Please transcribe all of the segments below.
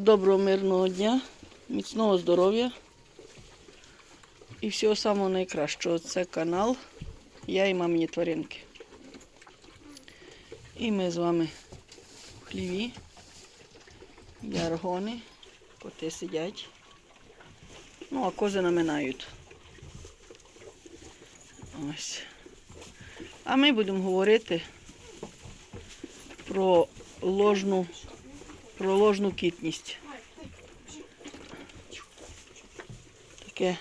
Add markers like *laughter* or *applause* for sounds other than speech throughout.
Доброго мирного дня, міцного здоров'я і всього самого найкращого. Це канал Я і мамині тваринки. І ми з вами в хліві. Яргони, коти сидять. Ну, а кози наминають. Ось. А ми будемо говорити про ложну, про ложну кітність. Таке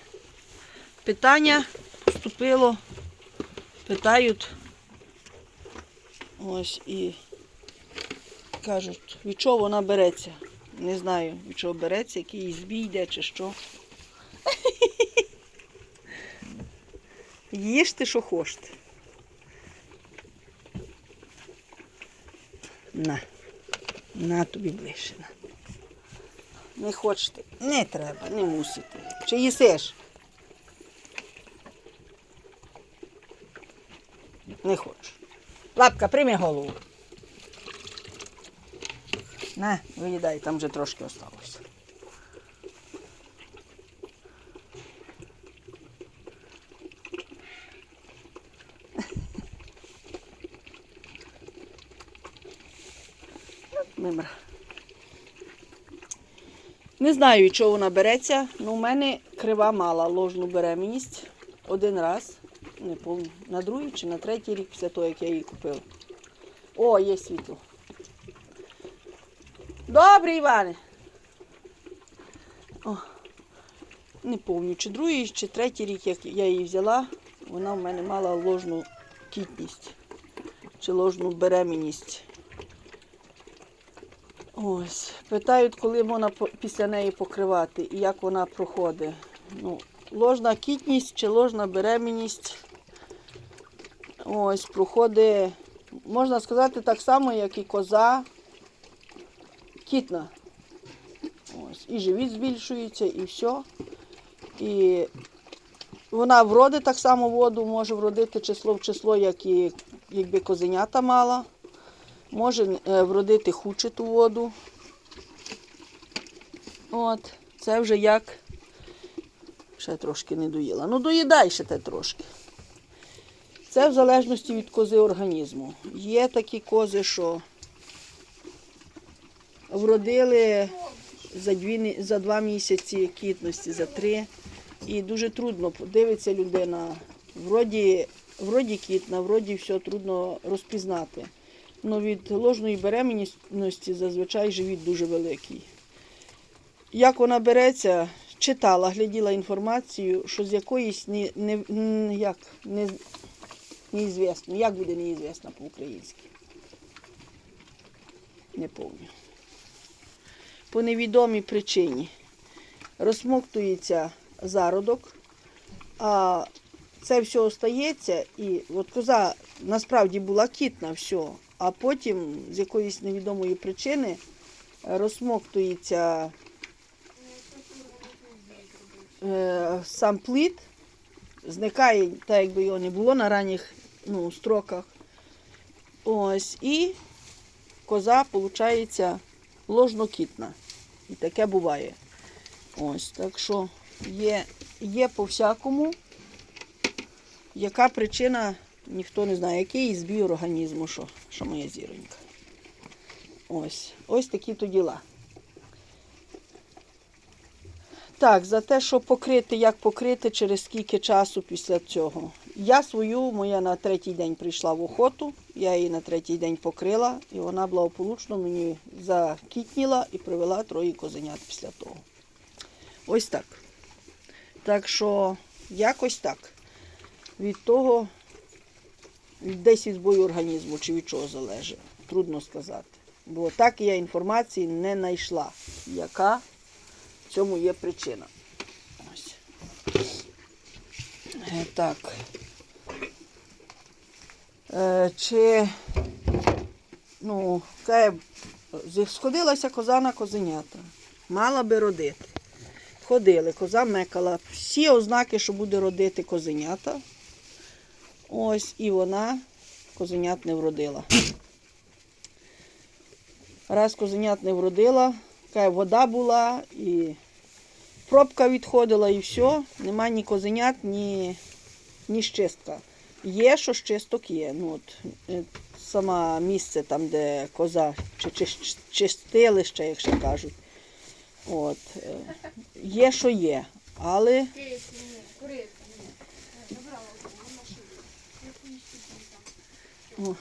питання вступило, питають. Ось і кажуть, від чого вона береться. Не знаю, від чого береться, який збій йде чи що. Їжте, що хочете. На. На тобі ближче. Не хочете? Не треба, не мусите. Чи їсиш? Не хочу. Лапка, прийми голову. На, виїдай, там вже трошки осталося. Мимра. Не знаю, чого вона береться, але у мене крива мала ложну беременність один раз. Не пам'ятаю, на другий чи на третій рік після того, як я її купила. О, є світло. Добре, Іване. О, не пам'ятаю, чи другий, чи третій рік, як я її взяла, вона в мене мала ложну кітність чи ложну беременність. Ось. Питають, коли можна після неї покривати і як вона проходить. Ну, ложна кітність чи ложна беременність. Ось, проходить, можна сказати, так само, як і коза кітна. Ось. І живіт збільшується, і все. І вона вродить так само воду, може вродити число в число, як і якби козенята мала. Може е, вродити хучиту воду. От, це вже як. Ще трошки не доїла. Ну, доїдай ще те трошки. Це в залежності від кози організму. Є такі кози, що вродили за, дві, за два місяці кітності, за три. І дуже трудно дивиться людина. Вроді, вроді кітна, вроді все трудно розпізнати. Ну, від ложної беременності зазвичай живіт дуже великий. Як вона береться, читала, гляділа інформацію, що з якоїсь не, не, як, не, неізвісно. Як буде неізвісно по-українськи? Не пам'ятаю. По невідомій причині розсмоктується зародок, а це все остається, і от коза насправді була кітна, все, а потім з якоїсь невідомої причини розсмоктується е, сам плід, зникає, так якби його не було на ранніх ну, строках. Ось, і коза, виходить, ложнокітна. І таке буває. Ось, так що є, є по-всякому. Яка причина, ніхто не знає, який збій організму, що, що моя зіронька. Ось, ось такі то діла. Так, за те, що покрити, як покрити, через скільки часу після цього. Я свою, моя на третій день прийшла в охоту, я її на третій день покрила, і вона благополучно мені закітніла і привела троє козенят після того. Ось так. Так що, якось так. Від того, десь від збою організму чи від чого залежить. Трудно сказати. Бо так я інформації не знайшла, яка в цьому є причина. Ось. Е, Так. Е, Чи ну, сходилася коза на козенята. Мала би родити. Ходили, коза мекала. Всі ознаки, що буде родити козенята. Ось, і вона козенят не вродила. Раз козенят не вродила, Така вода була, і пробка відходила, і все. Нема ні козенят, ні, ні щистка. Є, що щисток є. Ну, от, е, саме місце там, де коза, чи, чи, чи чистилище, як ще кажуть. От, е, є, що є. Але Київський, ні, Курильський, ні. Я Забрала одну машину. Я там.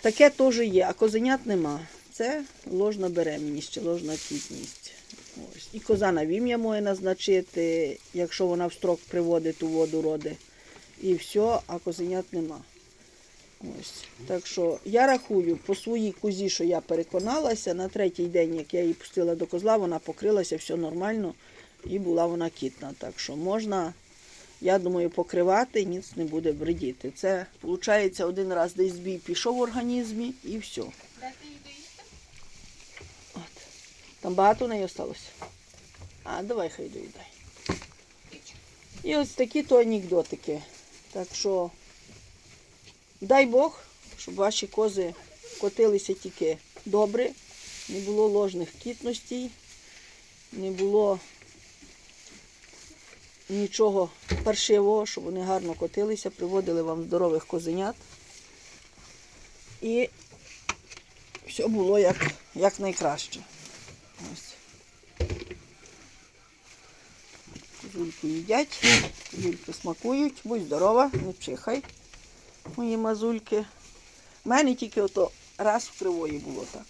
Таке теж є, а козенят нема. Це ложна беременність чи ложна кітність. Ось. І коза на вім'я може назначити, якщо вона в строк приводить ту воду роди. І все, а козенят нема. Ось. Так що я рахую по своїй козі, що я переконалася, на третій день, як я її пустила до козла, вона покрилася, все нормально і була вона кітна. Так що можна, я думаю, покривати, ніц не буде вредіти. Це, виходить, один раз десь збій пішов в організмі і все. Де ти її доїсти? От. Там багато неї осталося. А, давай хай доїдай. І ось такі то анекдотики. Так що дай Бог, щоб ваші кози котилися тільки добре, не було ложних кітностей, не було нічого паршивого, щоб вони гарно котилися, приводили вам здорових козенят. І все було як, як найкраще. Ось. Козульки їдять, козульки смакують, будь здорова, не чихай, мої мазульки. У мене тільки ото раз в кривої було так.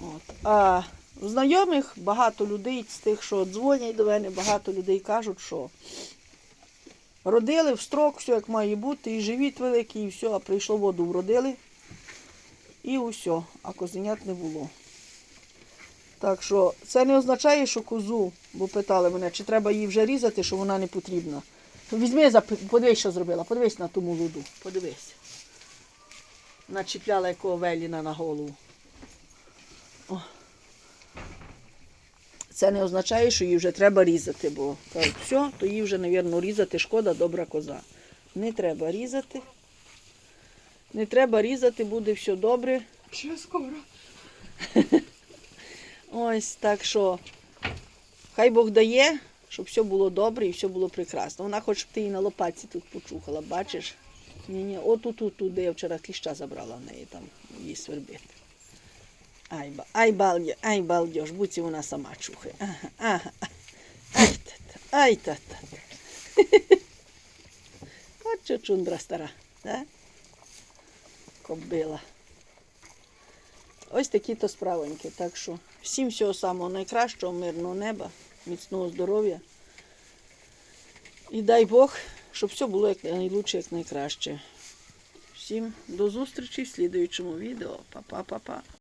От. А знайомих багато людей з тих, що дзвонять до мене, багато людей кажуть, що родили в строк, все як має бути, і живіт великий, і все, а прийшло воду вродили. І усе, а козенят не було. Так що це не означає, що козу, бо питали мене, чи треба її вже різати, що вона не потрібна. Візьми, подивись, що зробила, подивись на ту молоду, подивись. Начіпляла якого веліна на голову. Це не означає, що її вже треба різати, бо кажуть, все, то її вже, мабуть, різати, шкода, добра коза. Не треба різати. Не треба різати, буде все добре. Ще скоро. *laughs* Ось так що хай Бог дає, щоб все було добре і все було прекрасно. Вона хоче, щоб ти її на лопатці тут почухала, бачиш? Ні, ні, отут, тут, тут, де я вчора кліща забрала в неї там її свербити. Ай, ай, балдя, ай, балдеж, будь вона сама чухає. Ага, ага. Ай, та-та, ай, та-та. От чучундра стара, да? Кобила. Ось такі то справоньки. Так що всім всього самого найкращого, мирного неба, міцного здоров'я. І дай Бог, щоб все було як найлучше, як найкраще. Всім до зустрічі в слідуючому відео. Па-па-па-па.